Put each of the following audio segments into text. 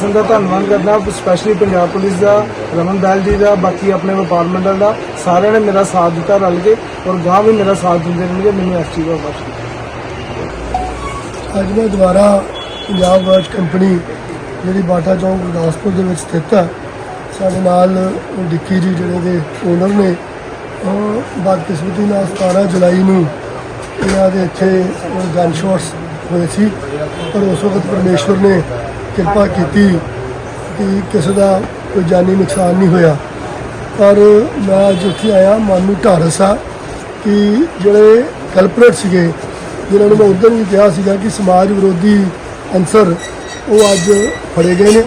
ਸੰਘ ਦਾ ਧੰਨਵਾਦ ਕਰਦਾ ਸਪੈਸ਼ਲੀ ਪੰਜਾਬ ਪੁਲਿਸ ਦਾ, ਰਮਨ ਬੈਲ ਜੀ ਦਾ, ਬਾਕੀ ਆਪਣੇ ਵਪਾਰ ਮੰਡਲ ਦਾ, ਸਾਰਿਆਂ ਨੇ ਮੇਰਾ ਸਾਥ ਦਿੱਤਾ ਰਲ ਕੇ ਔਰ ਗਾਂ ਵੀ ਮੇਰਾ ਸਾਥ ਦਿੰਦੇ ਰਹਿਣਗੇ, ਮੈਨੂੰ ਇਸ ਚੀਜ਼ ਦਾ ਬਖਸ਼ ਅੱਜ ਮੈਂ ਦੁਬਾਰਾ ਪੰਜਾਬ ਵਾਚ ਕੰਪਨੀ, ਜਿਹੜੀ ਬਾਟਾ ਚੌਂਕ ਗੁਰਦਾਸਪੁਰ ਦੇ ਵਿੱਚ ਸਥਿਤ ਹੈ, ਸਾਡੇ ਨਾਲ ਡਿੱਕੀ ਜੀ ਜਿਹੜੇ ਦੇ ਓਨਰ ਨੇ, ਉਹ ਬਦਕਿਸਮਤੀ ਨਾਲ 17 ਜੁਲਾਈ ਨੂੰ ਇਹਨਾਂ ਦੇ ਇੱਥੇ ਗਨ ਸ਼ਾਟਸ ਹੋਏ ਸੀ, ਪਰ ਉਸ ਵਕਤ ਪਰਮੇਸ਼ਵਰ ਨੇ ਕਿਰਪਾ ਕੀਤੀ ਕਿ ਕਿਸੇ ਦਾ ਕੋਈ ਜਾਨੀ ਨੁਕਸਾਨ ਨਹੀਂ ਹੋਇਆ। ਪਰ ਮੈਂ ਅੱਜ ਉੱਥੇ ਆਇਆ, ਮਨ ਨੂੰ ਢਾਰਸ ਆ, ਕਿ ਜਿਹੜੇ ਕਲਪਰੇਟ ਸੀਗੇ, ਜਿਨ੍ਹਾਂ ਨੂੰ ਮੈਂ ਉਦੋਂ ਵੀ ਕਿਹਾ ਸੀਗਾ ਕਿ ਸਮਾਜ ਵਿਰੋਧੀ ਅੰਸਰ ਉਹ ਅੱਜ ਫੜੇ ਗਏ ਨੇ।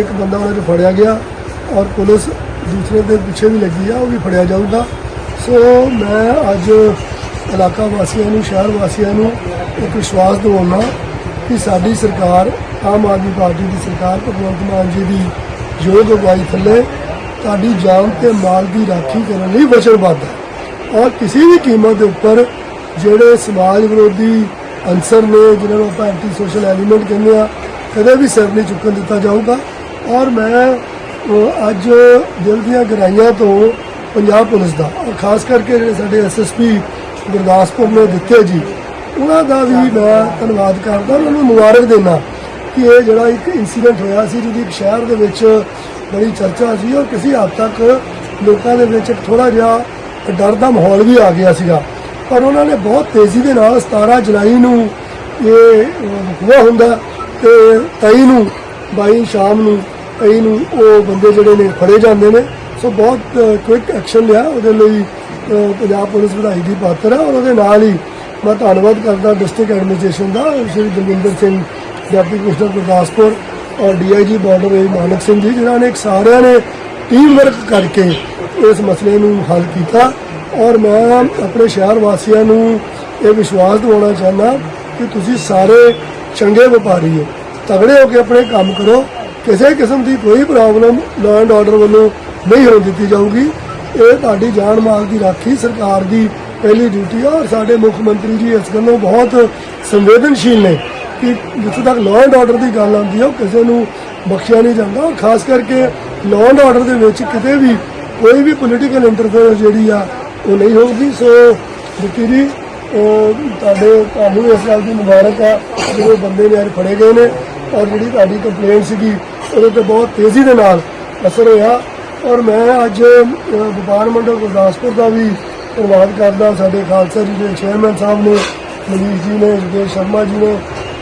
ਇੱਕ ਬੰਦਾ ਉਹਨਾਂ 'ਚ ਫੜਿਆ ਗਿਆ ਔਰ ਪੁਲਿਸ ਦੂਸਰੇ ਦੇ ਪਿੱਛੇ ਵੀ ਲੱਗੀ ਆ, ਉਹ ਵੀ ਫੜਿਆ ਜਾਊਗਾ। ਸੋ ਮੈਂ ਅੱਜ ਇਲਾਕਾ ਵਾਸੀਆਂ ਨੂੰ, ਸ਼ਹਿਰ ਵਾਸੀਆਂ ਨੂੰ ਇੱਕ ਵਿਸ਼ਵਾਸ ਦਿਵਾਉਣਾ ਕਿ ਸਾਡੀ ਸਰਕਾਰ, ਆਮ ਆਦਮੀ ਪਾਰਟੀ ਦੀ ਸਰਕਾਰ ਭਗਵੰਤ ਮਾਨ ਜੀ ਦੀ ਯੋਗ ਅਗਵਾਈ ਥੱਲੇ ਤੁਹਾਡੀ ਜਾਨ ਤੇ ਮਾਲ ਦੀ ਰਾਖੀ ਕਰਨ ਲਈ ਵਚਨਬੱਧ ਹੈ। ਔਰ ਕਿਸੇ ਵੀ ਕੀਮਤ ਦੇ ਉੱਪਰ ਜਿਹੜੇ ਸਮਾਜ ਵਿਰੋਧੀ ਅੰਸਰ ਨੇ ਜਿਹਨਾਂ ਨੂੰ ਆਪਾਂ ਐਂਟੀ ਸੋਸ਼ਲ ਐਲੀਮੈਂਟ ਕਹਿੰਦੇ ਆ ਕਦੇ ਵੀ ਸਿਰ ਨਹੀਂ ਚੁੱਕਣ ਦਿੱਤਾ ਜਾਊਗਾ। ਔਰ ਮੈਂ ਅੱਜ ਦਿਲ ਦੀਆਂ ਗਹਿਰਾਈਆਂ ਤੋਂ ਪੰਜਾਬ ਪੁਲਿਸ ਦਾ, ਔਰ ਖਾਸ ਕਰਕੇ ਜਿਹੜੇ ਸਾਡੇ ਐਸਐਸਪੀ ਗੁਰਦਾਸਪੁਰ ਨੇ ਦਿੱਤੇ ਜੀ ਉਹਨਾਂ ਦਾ ਵੀ ਮੈਂ ਧੰਨਵਾਦ ਕਰਦਾ ਉਹਨਾਂ ਨੂੰ ਮੁਬਾਰਕ ਦੇਣਾ ਕਿ ਇਹ ਜਿਹੜਾ ਇੱਕ ਇਨਸੀਡੈਂਟ ਹੋਇਆ ਸੀ ਜਿਹਦੀ ਇੱਕ ਸ਼ਹਿਰ ਦੇ ਵਿੱਚ ਬੜੀ ਚਰਚਾ ਸੀ ਔਰ ਕਿਸੇ ਹੱਦ ਤੱਕ ਲੋਕਾਂ ਦੇ ਵਿੱਚ ਥੋੜਾ ਜਿਹਾ ਡਰ ਦਾ ਮਾਹੌਲ ਵੀ ਆ ਗਿਆ ਸੀਗਾ। ਪਰ ਉਹਨਾਂ ਨੇ ਬਹੁਤ ਤੇਜ਼ੀ ਦੇ ਨਾਲ 17 ਜੁਲਾਈ ਨੂੰ ਇਹ ਹੋਇਆ ਹੁੰਦਾ ਤੇ 23 ਨੂੰ 22 ਸ਼ਾਮ ਨੂੰ 23 ਨੂੰ ਉਹ ਬੰਦੇ ਜਿਹੜੇ ਨੇ ਫੜੇ ਜਾਂਦੇ ਨੇ। ਸੋ ਬਹੁਤ ਕੁਇਕ ਐਕਸ਼ਨ ਲਿਆ, ਉਹਦੇ ਲਈ ਪੰਜਾਬ ਪੁਲਿਸ ਵਧਾਈ ਦੀ ਪਾਤਰ ਹੈ ਔਰ ਉਹਦੇ ਨਾਲ ਹੀ ਮੈਂ ਧੰਨਵਾਦ ਕਰਦਾ ਡਿਸਟ੍ਰਿਕਟ ਐਡਮਿਨਿਸਟ੍ਰੇਸ਼ਨ ਦਾ, ਸ਼੍ਰੀ ਦਲਵਿੰਦਰ ਸਿੰਘ, ਡਿਪਟੀ ਕਮਿਸ਼ਨਰ ਗੁਰਦਾਸਪੁਰ ਔਰ ਡੀਆਈਜੀ ਬਾਰਡਰ ਏ ਮਾਨਕ ਸਿੰਘ ਜੀ, ਜਿਨ੍ਹਾਂ ਨੇ ਸਾਰਿਆਂ ਨੇ ਟੀਮ ਵਰਕ ਕਰਕੇ ਇਸ ਮਸਲੇ ਨੂੰ ਹੱਲ ਕੀਤਾ। ਔਰ ਮੈਂ ਆਪਣੇ ਸ਼ਹਿਰ ਵਾਸੀਆਂ ਨੂੰ ਇਹ ਵਿਸ਼ਵਾਸ ਦਿਵਾਉਣਾ ਚਾਹੁੰਦਾ ਕਿ ਤੁਸੀਂ ਸਾਰੇ ਚੰਗੇ ਵਪਾਰੀ ਹੋ। ਤਗੜੇ ਹੋ ਕੇ ਆਪਣੇ ਕੰਮ ਕਰੋ। ਕਿਸੇ ਕਿਸਮ ਦੀ ਕੋਈ ਪ੍ਰੋਬਲਮ ਲਾਅ ਐਂਡ ਆਰਡਰ ਵੱਲੋਂ ਨਹੀਂ ਹੋਣ ਦਿੱਤੀ ਜਾਊਗੀ। ਇਹ ਤੁਹਾਡੀ ਜਾਨ ਮਾਲ ਦੀ ਰਾਖੀ ਸਰਕਾਰ ਦੀ ਪਹਿਲੀ ਡਿਊਟੀ ਆ ਔਰ ਸਾਡੇ ਮੁੱਖ ਮੰਤਰੀ ਜੀ ਇਸ ਗੱਲੋਂ ਬਹੁਤ ਸੰਵੇਦਨਸ਼ੀਲ ਨੇ ਕਿ ਜਿੱਥੇ ਤੱਕ ਲਾਅ ਐਂਡ ਆਰਡਰ ਦੀ ਗੱਲ ਆਉਂਦੀ ਹੈ ਉਹ ਕਿਸੇ ਨੂੰ ਬਖਸ਼ਿਆ ਨਹੀਂ ਜਾਂਦਾ। ਔਰ ਖਾਸ ਕਰਕੇ ਲਾਅ ਐਂਡ ਆਰਡਰ ਦੇ ਵਿੱਚ ਕਿਤੇ ਵੀ ਕੋਈ ਵੀ ਪੋਲੀਟੀਕਲ ਇੰਟਰਫੇਰੈਂਸ ਜਿਹੜੀ ਆ ਉਹ ਨਹੀਂ ਹੋਊਗੀ। ਸੋ ਦਿੱਤੀ ਜੀ ਤੁਹਾਡੇ ਤੁਹਾਨੂੰ ਇਸ ਗੱਲ ਦੀ ਮੁਬਾਰਕ ਆ ਜਿਹੜੇ ਬੰਦੇ ਨੇ ਅੱਜ ਫੜੇ ਗਏ ਨੇ ਔਰ ਜਿਹੜੀ ਤੁਹਾਡੀ ਕੰਪਲੇਂਟ ਸੀਗੀ ਉਹਦੇ ਤੇ ਬਹੁਤ ਤੇਜ਼ੀ ਦੇ ਨਾਲ ਅਸਰ ਹੋਇਆ। ਔਰ ਮੈਂ ਅੱਜ ਅਹ, ਵਪਾਰ ਮੰਡਲ ਗੁਰਦਾਸਪੁਰ ਦਾ ਵੀ ਧੰਨਵਾਦ ਕਰਦਾ ਸਾਡੇ ਖਾਲਸਾ ਜੀ ਦੇ ਚੇਅਰਮੈਨ ਸਾਹਿਬ ਨੇ, ਮਨੀਸ਼ ਜੀ ਨੇ, ਜਗੇਸ਼ ਸ਼ਰਮਾ ਜੀ ਨੇ,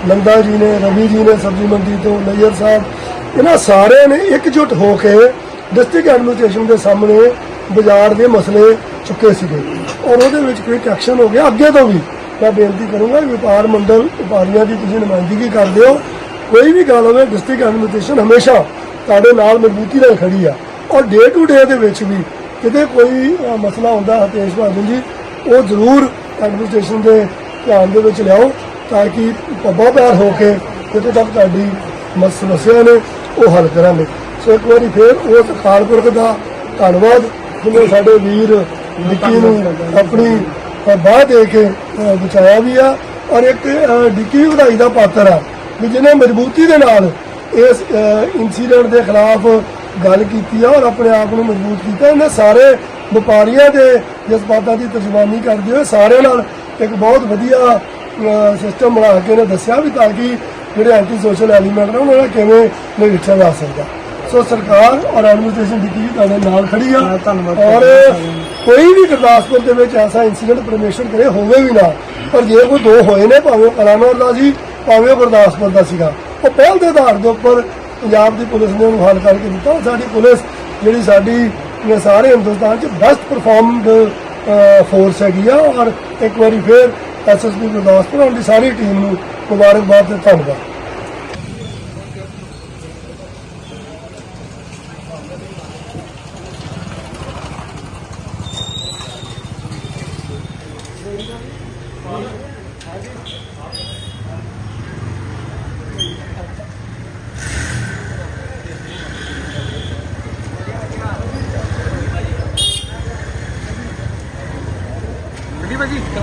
ਨੰਦਾ ਜੀ ਨੇ, ਰਵੀ ਜੀ ਨੇ ਸਬਜ਼ੀ ਮੰਡੀ ਤੋਂ ਨਈਅਰ ਸਾਹਿਬ। ਇਹਨਾਂ ਸਾਰਿਆਂ ਨੇ ਇਕਜੁੱਟ ਹੋ ਕੇ ਡਿਸਟ੍ਰਿਕਟ ਐਡਮਿਨਿਸਟ੍ਰੇਸ਼ਨ ਦੇ ਸਾਹਮਣੇ ਬਾਜ਼ਾਰ ਦੇ ਮਸਲੇ ਚੁੱਕੇ ਸੀਗੇ। ਔਰ ਉਹਦੇ ਵਿੱਚ ਕੋਈ ਐਕਸ਼ਨ ਹੋ ਗਿਆ। ਅੱਗੇ ਤੋਂ ਵੀ ਮੈਂ ਬੇਨਤੀ ਕਰੂੰਗਾ ਵਪਾਰ ਮੰਡਲ, ਵਪਾਰੀਆਂ ਦੀ ਤੁਸੀਂ ਨੁਮਾਇੰਦਗੀ ਕਰਦੇ ਹੋ। ਕੋਈ ਵੀ ਗੱਲ ਹੋਵੇ ਡਿਸਟ੍ਰਿਕਟ ਐਡਮਿਨਿਸਟ੍ਰੇਸ਼ਨ ਹਮੇਸ਼ਾ ਤੁਹਾਡੇ ਨਾਲ ਮਜ਼ਬੂਤੀ ਨਾਲ ਖੜੀ ਆ। ਔਰ ਡੇ ਟੂ ਡੇ ਦੇ ਵਿੱਚ ਵੀ ਕਿਤੇ ਕੋਈ ਮਸਲਾ ਹੁੰਦਾ ਹਤੇਸ਼ ਬਹਾਦਰ ਜੀ ਉਹ ਜ਼ਰੂਰ ਐਡਮਿਨਿਸਟ੍ਰੇਸ਼ਨ ਦੇ ਧਿਆਨ ਦੇ ਵਿੱਚ ਲਿਆਓ ਤਾਂ ਕਿ ਪੱਬਾ ਪਿਆਰ ਹੋ ਕੇ ਕਿਤੇ ਤੱਕ ਤੁਹਾਡੀ ਮਸ- ਸਮੱਸਿਆ ਨੇ ਉਹ ਹੱਲ ਕਰਾਂਗੇ। ਸੋ ਇੱਕ ਵਾਰੀ ਫੇਰ ਉਸ ਅਕਾਲ ਪੁਰਖ ਦਾ ਧੰਨਵਾਦ ਜਿਹਨੇ ਸਾਡੇ ਵੀਰ ਨਿੱਕੀ ਨੂੰ ਆਪਣੀ ਬਾਹ ਦੇ ਕੇ ਬਚਾਇਆ ਵੀ ਆ ਔਰ ਇੱਕ ਡਿੱਕੀ ਵਧਾਈ ਦਾ ਪਾਤਰ ਆ ਵੀ ਜਿਹਨੇ ਮਜ਼ਬੂਤੀ ਦੇ ਨਾਲ ਇਸ ਇਨਸੀਡੈਂਟ ਦੇ ਖਿਲਾਫ ਗੱਲ ਕੀਤੀ ਆ ਔਰ ਆਪਣੇ ਆਪ ਨੂੰ ਮਜ਼ਬੂਤ ਕੀਤਾ। ਇਹਨੇ ਸਾਰੇ ਵਪਾਰੀਆਂ ਦੇ ਜਜ਼ਬਾਤਾਂ ਦੀ ਤਰਜਮਾਨੀ ਕਰਦੇ ਹੋਏ ਸਾਰਿਆਂ ਨਾਲ ਇੱਕ ਬਹੁਤ ਵਧੀਆ ਸਿਸਟਮ ਬਣਾ ਕੇ ਇਹਨੇ ਦੱਸਿਆ ਵੀ ਤਾਂ ਕਿ ਜਿਹੜੇ ਐਂਟੀ ਸੋਸ਼ਲ ਐਲੀਮੈਂਟ ਨੇ ਉਹਨਾਂ ਦਾ ਕਿਵੇਂ ਨਿਰੀਖਿਆ ਜਾ ਸਕਦਾ। ਸੋ ਸਰਕਾਰ ਔਰ ਐਡਮਿਨਿਸਟ੍ਰੇਸ਼ਨ ਦੀ ਟੀਮ ਤੁਹਾਡੇ ਨਾਲ ਖੜੀ ਆ। ਔਰ ਕੋਈ ਵੀ ਗੁਰਦਾਸਪੁਰ ਦੇ ਵਿੱਚ ਐਸਾ ਇਨਸੀਡੈਂਟ ਪਰਮੇਸ਼ਰ ਕਰੇ ਹੋਵੇ ਵੀ ਨਾ। ਪਰ ਜੇ ਕੋਈ ਦੋ ਹੋਏ ਨੇ ਭਾਵੇਂ ਕਲਾਨੌਰ ਦਾ ਸੀ ਭਾਵੇਂ ਗੁਰਦਾਸਪੁਰ ਦਾ ਸੀਗਾ ਉਹ ਪਹਿਲ ਦੇ ਆਧਾਰ ਦੇ ਉੱਪਰ ਪੰਜਾਬ ਦੀ ਪੁਲਿਸ ਨੇ ਉਹਨੂੰ ਹੱਲ ਕਰਕੇ ਦਿੱਤਾ। ਸਾਡੀ ਪੁਲਿਸ ਜਿਹੜੀ ਸਾਡੀ ਸਾਰੇ ਹਿੰਦੁਸਤਾਨ 'ਚ ਬੈਸਟ ਪਰਫਾਰਮਡ ਫੋਰਸ ਹੈਗੀ ਆ। ਔਰ ਇੱਕ ਵਾਰੀ ਫੇਰ ਐਸਐਸਪੀ ਗੁਰਦਾਸਪੁਰ ਔਰ ਦੀ ਸਾਰੀ ਟੀਮ ਨੂੰ ਮੁਬਾਰਕਬਾਦ ਤੇ ਧੰਨਵਾਦ।